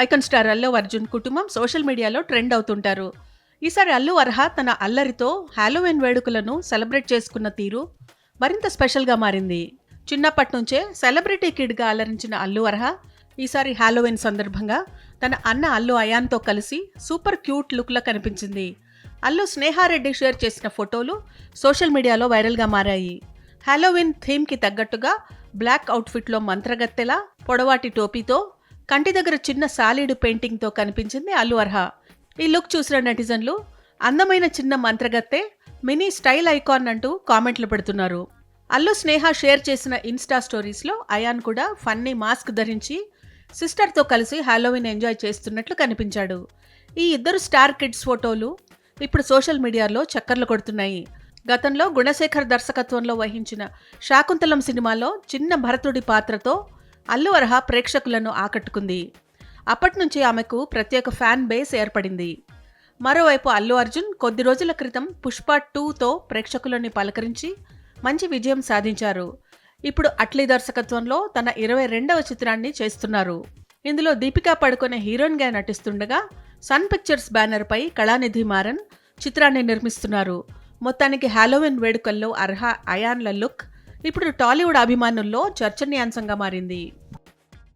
Icon star Allu Arjun కుటుంబం social మీడియాలో trend అవుతుంటారు. ఈసారి అల్లు అర్హ తన అల్లరితో హాలోవిన్ వేడుకలను సెలబ్రేట్ చేసుకున్న తీరు మరింత స్పెషల్గా మారింది. చిన్నప్పటి నుంచే సెలబ్రిటీ కిడ్గా అలరించిన అల్లు అర్హ ఈసారి హాలోవిన్ సందర్భంగా తన అన్న అల్లు అయాన్తో కలిసి సూపర్ క్యూట్ లుక్లో కనిపించింది. అల్లు స్నేహారెడ్డి షేర్ చేసిన ఫోటోలు సోషల్ మీడియాలో వైరల్గా మారాయి. హాలోవిన్ థీమ్కి తగ్గట్టుగా బ్లాక్ అవుట్ఫిట్లో మంత్రగత్తెలా పొడవాటి టోపీతో కంటి దగ్గర చిన్న సాలిడ్ పెయింటింగ్తో కనిపించింది అల్లు అర్హ. ఈ లుక్ చూసిన నెటిజన్లు అందమైన చిన్న మంత్రగత్తె మినీ స్టైల్ ఐకాన్ అంటూ కామెంట్లు పెడుతున్నారు. అల్లు స్నేహ షేర్ చేసిన ఇన్స్టా స్టోరీస్లో అయాన్ కూడా ఫన్నీ మాస్క్ ధరించి సిస్టర్తో కలిసి హాలోవిన్ ఎంజాయ్ చేస్తున్నట్లు కనిపించాడు. ఈ ఇద్దరు స్టార్ కిడ్స్ ఫోటోలు ఇప్పుడు సోషల్ మీడియాలో చక్కర్లు కొడుతున్నాయి. గతంలో గుణశేఖర్ దర్శకత్వంలో వహించిన శాకుంతలం సినిమాలో చిన్న భరతుడి పాత్రతో అల్లు అర్హ ప్రేక్షకులను ఆకట్టుకుంది. అప్పటి నుంచి ఆమెకు ప్రత్యేక ఫ్యాన్ బేస్ ఏర్పడింది. మరోవైపు అల్లు అర్జున్ కొద్ది రోజుల క్రితం పుష్ప టూతో ప్రేక్షకులని పలకరించి మంచి విజయం సాధించారు. ఇప్పుడు అట్లీ దర్శకత్వంలో తన ఇరవై రెండవ చిత్రాన్ని చేస్తున్నారు. ఇందులో దీపికా పడుకునే హీరోయిన్గా నటిస్తుండగా సన్ పిక్చర్స్ బ్యానర్పై కళానిధి మారన్ చిత్రాన్ని నిర్మిస్తున్నారు. మొత్తానికి హాలోవిన్ వేడుకల్లో అర్హ అయాన్ల లుక్ ఇప్పుడు టాలీవుడ్ అభిమానుల్లో చర్చనీయాంశంగా మారింది.